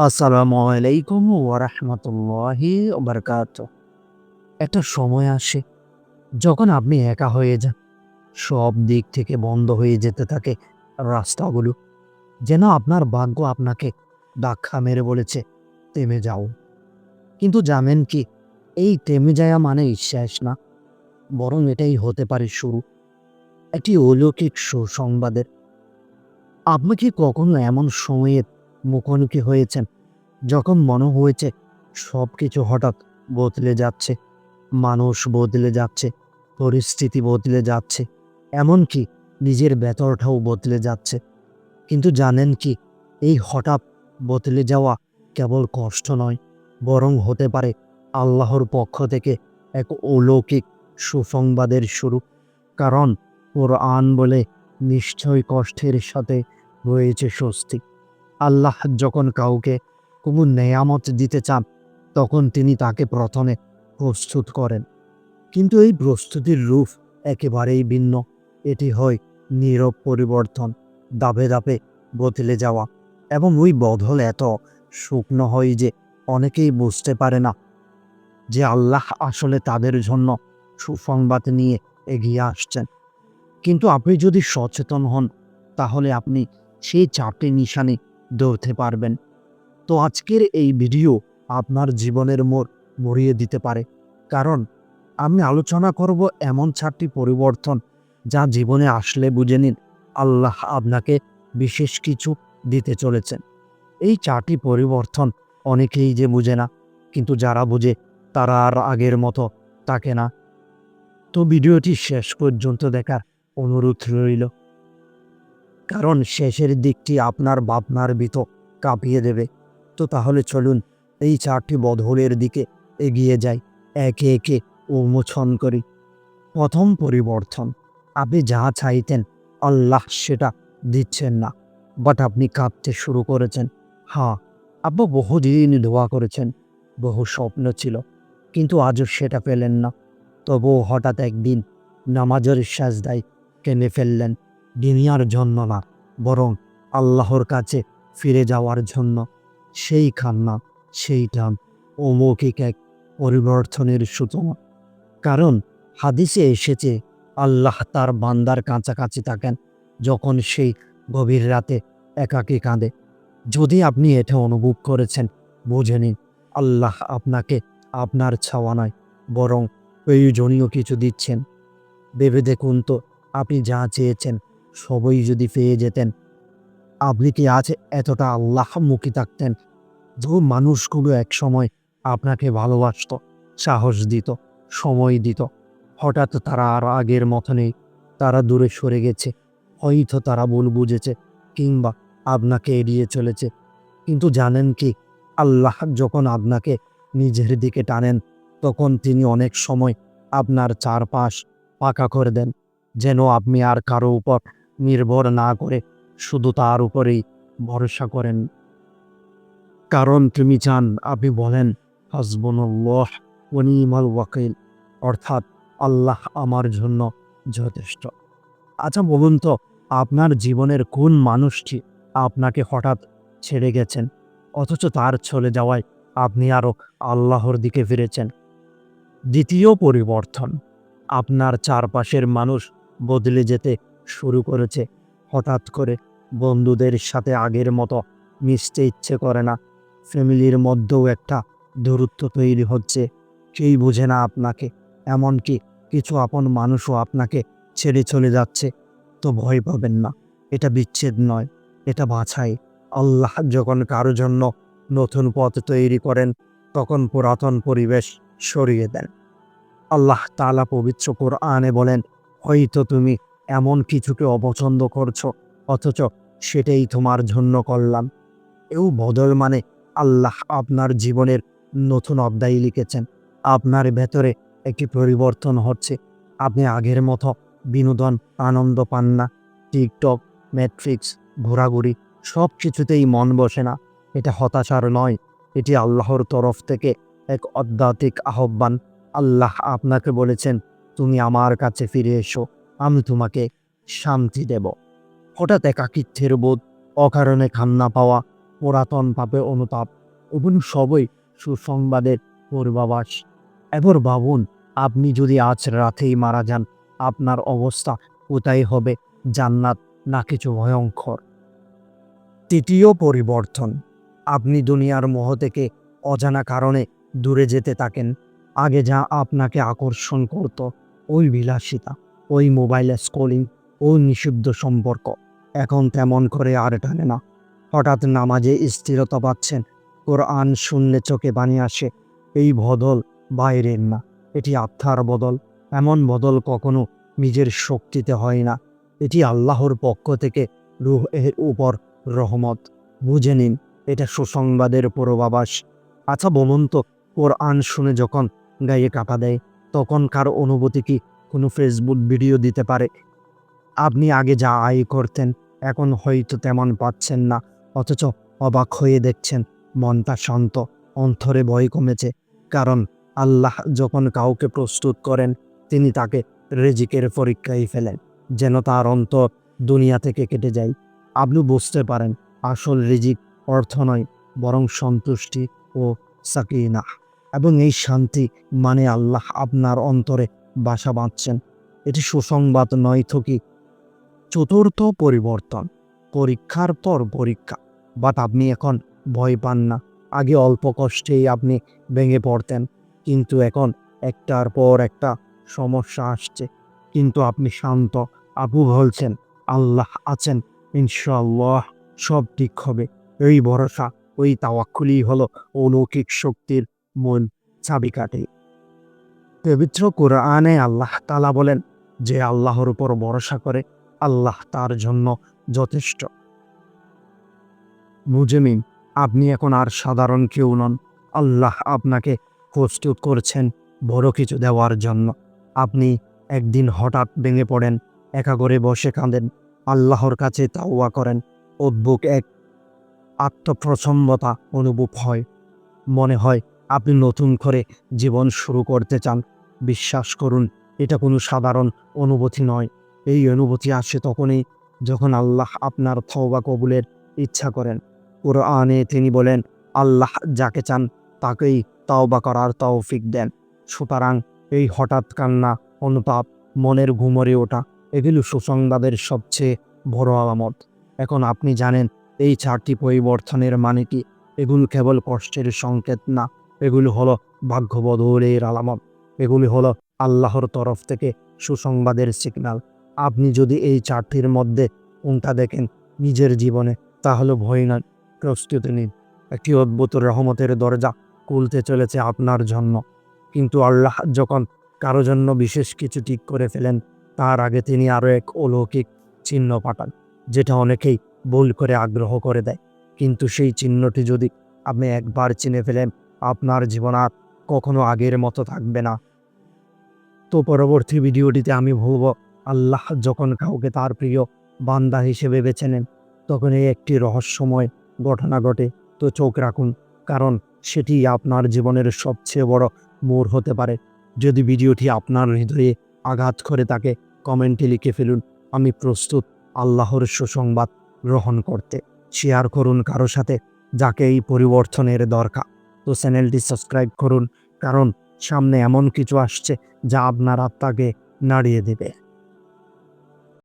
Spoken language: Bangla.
আসসালামু আলাইকুম ওয়ারাহমাতুল্লাহি বারকাত একটা সময় আসে, যখন আপনি একা হয়ে যান, সব দিক থেকে বন্ধ হয়ে যেতে থাকে রাস্তাগুলো। যেন আপনার ভাগ্য আপনাকে ধাক্কা মেরে বলেছে, থেমে যাও। কিন্তু জানেন কি, এই থেমে যাওয়া মানে শেষ না, বরং এটাই হতে পারে শুরু। একটি অলৌকিক সুসংবাদের। আপনি কি কখনো এমন সময়ের মুখোমুখি হয়েছেন। যখন মনে হয়েছে সব কিছু হঠাৎ বদলে যাচ্ছে, মানুষ বদলে যাচ্ছে, পরিস্থিতি বদলে যাচ্ছে, এমনকি নিজের ভেতরটাও বদলে যাচ্ছে। কিন্তু জানেন কি, এই হঠাৎ বদলে যাওয়া কেবল কষ্ট নয়, বরং হতে পারে আল্লাহর পক্ষ থেকে এক অলৌকিক সুসংবাদের শুরু। কারণ কোরআন বলে নিশ্চয় কষ্টের সাথে রয়েছে স্বস্তি। আল্লাহ যখন কাউকে কোনো নেয়ামত দিতে চান, তখন তিনি তাকে প্রথমে প্রস্তুত করেন। কিন্তু এই প্রস্তুতির রূপ একেবারেই ভিন্ন। এটি হয় নীরব পরিবর্তন দাপে দাপে বদলে যাওয়া এবং ওই বদল এত শুকনো হয় যে অনেকেই বুঝতে পারে না যে আল্লাহ আসলে তাদের জন্য সুসংবাদ নিয়ে এগিয়ে আসছেন। কিন্তু আপনি যদি সচেতন হন, তাহলে আপনি সেই চারটি নিশানে দৌড়তে পারবেন। তো আজকের এই ভিডিও আপনার জীবনের মোড় মরিয়ে দিতে পারে। কারণ আমি আলোচনা করব এমন চারটি পরিবর্তন যা জীবনে আসলে বুঝে নিন আল্লাহ আপনাকে বিশেষ কিছু দিতে চলেছেন। এই চারটি পরিবর্তন অনেকেই যে বুঝে না, কিন্তু যারা বুঝে তারা আর আগের মতো তাকে না। তো ভিডিওটি শেষ পর্যন্ত দেখার অনুরোধ রইল। কারণ শেষের দিকটি আপনার বাপনার ভিতর কাঁপিয়ে দেবে। তো তাহলে চলুন এই চারটি বদলের দিকে এগিয়ে যাই, একে একে উন্মোচন করি। প্রথম পরিবর্তন, আপনি যা চাইতেন আল্লাহ সেটা দিচ্ছেন না, বাট আপনি কাঁদতে শুরু করেছেন। হ্যাঁ আপনি বহুদিন দোয়া করেছেন, বহু স্বপ্ন ছিল, কিন্তু আজও সেটা পেলেন না। তবুও হঠাৎ একদিন নামাজের শ্বাস সাজদায় কেনে ফেললেন। দুনিয়ার জন্য না, বরং আল্লাহর কাছে ফিরে যাওয়ার জন্য। সেই খান্না সেই টান অমৌখিক এক পরিবর্তনের সূচনা। কারণ হাদিসে এসেছে, আল্লাহ তার বান্দার কাছাকাছি থাকেন, যখন সেই গভীর রাতে একাকী কাঁদে। যদি আপনি এটা অনুভব করেছেন, বুঝে নিন, আল্লাহ আপনাকে আপনার ছাওয়া নয়, বরং প্রয়োজনীয় কিছু দিচ্ছেন। ভেবে দেখুন তো, আপনি যা চেয়েছেন সবই যদি পেয়ে যেতেন, আপনি কি আজ এতটা আল্লাহমুখী থাকতেন? যে মানুষগুলো এক সময় আপনাকে ভালোবাসত, সাহস দিত, সময় দিত। হঠাৎ তারা আর আগের মতো নেই। তারা দূরে সরে গেছে। হয়তো তারা ভুল বুঝেছে কিংবা আপনাকে এড়িয়ে চলেছে। কিন্তু জানেন কি, আল্লাহ যখন আপনাকে নিজের দিকে টানেন, তখন তিনি অনেক সময় আপনার চারপাশ পাকা করে দেন, যেন আপনি আর কারও উপর নির্ভর না করে শুধু তার উপরেই ভরসা করেন। কারণ তুমি চান, আপনি বলেন, হাসবনুল্লাহ ওনিমাল ওয়াকিল। অর্থাৎ আল্লাহ আমার জন্য যথেষ্ট। আচ্ছা বলুন তো, আপনার জীবনের কোন মানুষটি আপনাকে হঠাৎ ছেড়ে গেছেন? অথচ তার চলে যাওয়ায় আপনি আরও আল্লাহর দিকে ফিরেছেন। দ্বিতীয় পরিবর্তন, আপনার চারপাশের মানুষ বদলে যেতে শুরু করেছে। হঠাৎ করে বন্ধুদের সাথে আগের মতো মিশতে ইচ্ছে করে না। ফ্যামিলির মধ্যেও একটা দূরত্ব তৈরি হচ্ছে। কেই বুঝে না আপনাকে, এমনকি কিছু আপন মানুষও আপনাকে ছেড়ে চলে যাচ্ছে। তো ভয় পাবেন না, এটা বিচ্ছেদ নয়, এটা বাছাই। আল্লাহ যখন কারও জন্য নতুন পথ তৈরি করেন, তখন পুরাতন পরিবেশ সরিয়ে দেন। আল্লাহ তালা পবিত্র কোরআনে বলেন, হয়তো তুমি এমন কিছুকে অপছন্দ করছ, অথচ সেটাই তোমার জন্য করলাম এও বদল মানে আল্লাহ আপনার জীবনের নতুন অধ্যায় লিখেছেন। আপনার ভেতরে একটি পরিবর্তন হচ্ছে। আপনি আগের মতো বিনোদন, আনন্দ পান না। টিকটক, ম্যাট্রিক্স, ঘোরাঘুরি সব কিছুতেই মন বসে না। এটা হতাশার নয়। এটি আল্লাহর তরফ থেকে এক আধ্যাত্মিক আহ্বান। আল্লাহ আপনাকে বলেছেন, তুমি আমার কাছে ফিরে এসো। আমি তোমাকে শান্তি দেব। হঠাৎ একাকিত্বের বোধ, অকারণে খান্না পাওয়া, পুরাতন পাপে অনুতাপ এগুলো সবই সুসংবাদের পূর্বাবাস এবার ভাবুন, আপনি যদি আজ রাতেই মারা যান, আপনার অবস্থা কোথায় হবে, জান্নাত না কিছু ভয়ঙ্কর? তৃতীয় পরিবর্তন, আপনি দুনিয়ার মোহ থেকে অজানা কারণে দূরে যেতে থাকেন। আগে যা আপনাকে আকর্ষণ করত, ওই বিলাসিতা। ওই মোবাইল স্ক্রলিং ও নিষিদ্ধ সম্পর্ক। এখন তেমন করে আর টানে না। হঠাৎ নামাজে স্থিরতা পাচ্ছেন। কোরআন শুনলে চোখে পানি আসে। এই বদল বাইরের না। এটি আত্মার বদল। এমন বদল কখনো নিজের শক্তিতে হয় না। এটি আল্লাহর পক্ষ থেকে রুহ এর উপর রহমত। বুঝে নিন, এটা সুসংবাদের পূর্বাভাস। আচ্ছা বলুন তো, কোরআন শুনে যখন গায়ে কাঁপা দেয়, তখনকার অনুভূতি কি কোনো ফেসবুক ভিডিও দিতে পারে। আপনি আগে যা আয় করতেন, এখন হয়তো তেমন পাচ্ছেন না, অথচ অবাক হয়ে দেখছেন, মনটা শান্ত, অন্তরে ভয় কমেছে। কারণ আল্লাহ যখন কাউকে প্রস্তুত করেন, তিনি তাকে রেজিকের পরীক্ষায় ফেলেন, যেন তার অন্তর দুনিয়া থেকে কেটে যায়। আপনি বুঝতে পারেন, আসল রিজিক অর্থ নয়, বরং সন্তুষ্টি ও সাকিনা। এবং এই শান্তি মানে আল্লাহ আপনার অন্তরে বাসা বাঁধছেন। এটি সুসংবাদ নয় কি? চতুর্থ পরিবর্তন, পরীক্ষার পর পরীক্ষা। বাট আপনি এখন ভয় পান না। আগে অল্প কষ্টেই আপনি ভেঙে পড়তেন। কিন্তু এখন একটার পর একটা সমস্যা আসছে। কিন্তু আপনি শান্ত, আপু বলছেন, আল্লাহ আছেন ইনশাল্লাহ সব ঠিক হবে। এই ভরসা, ওই তাওয়াক্কুলি হলো অলৌকিক শক্তির মূল চাবিকাঠি। পবিত্র কোরআনে আল্লাহ তালা বলেন যে আল্লাহর উপর ভরসা করে আল্লাহ তার জন্য যথেষ্ট। মুজেমিন, আপনি এখন আর সাধারণ কেউ নন। আল্লাহ আপনাকে প্রস্তুত করছেন বড় কিছু দেওয়ার জন্য। আপনি একদিন হঠাৎ ভেঙে পড়েন, একা করে বসে কাঁদেন, আল্লাহর কাছে তাওয়া করেন, অদ্ভুত এক আত্মপ্রসম্মতা অনুভব হয়। মনে হয় আপনি নতুন করে জীবন শুরু করতে চান, বিশ্বাস করুন, এটা কোনো সাধারণ অনুভূতি নয়। এই অনুভূতি আসে তখনই যখন আল্লাহ আপনার থওবা কবুলের ইচ্ছা করেন। কোরআনে তিনি বলেন, আল্লাহ যাকে চান তাকেই তাওবা করার তৌফিক দেন। সুতরাং এই হঠাৎ কান্না, অনুতাপ, মনের ঘুমরে ওঠা, এগুলো সুসংবাদের সবচেয়ে বড় আলামত। এখন আপনি জানেন, এই চারটি পরিবর্তনের মানে কি? এগুলো কেবল কষ্টের সংকেত না এগুলো হলো ভাগ্য বদলের আলামত। এগুলি হলো আল্লাহর তরফ থেকে সুসংবাদের সিগন্যাল আপনি যদি এই চারটির মধ্যে কোনটা দেখেন নিজের জীবনে, তাহলে ভয় না প্রস্তুতি নিন। একটি অদ্ভুত রহমতের দরজা খুলতে চলেছে আপনার জন্য। কিন্তু আল্লাহ যখন কারও জন্য বিশেষ কিছু ঠিক করে ফেলেন, তার আগে তিনি আরও এক অলৌকিক চিহ্ন পাঠান, যেটা অনেকেই ভুল করে আগ্রহ করে দেয়। কিন্তু সেই চিহ্নটি যদি আপনি একবার চিনে ফেলেন আপনার জীবন আর কখনো আগের মতো থাকবে না। তো পরবর্তী ভিডিওটিতে আমি বলব আল্লাহ যখন কাউকে তার প্রিয় বান্দা হিসেবে বেছে নেন, তখন এই একটি রহস্যময় ঘটনা ঘটে। তো চোখ রাখুন, কারণ সেটি আপনার জীবনের সবচেয়ে বড় মোড় হতে পারে। যদি ভিডিওটি আপনার হৃদয়ে আঘাত করে তাকে কমেন্টে লিখে ফেলুন, আমি প্রস্তুত আল্লাহর সুসংবাদ গ্রহণ করতে। শেয়ার করুন কারও সাথে, যাকে এই পরিবর্তনের দরকার। তো চ্যানেলটি সাবস্ক্রাইব করুন কারণ সামনে এমন কিছু আসছে যা আপনার আত্মাকে নাড়িয়ে দেবে।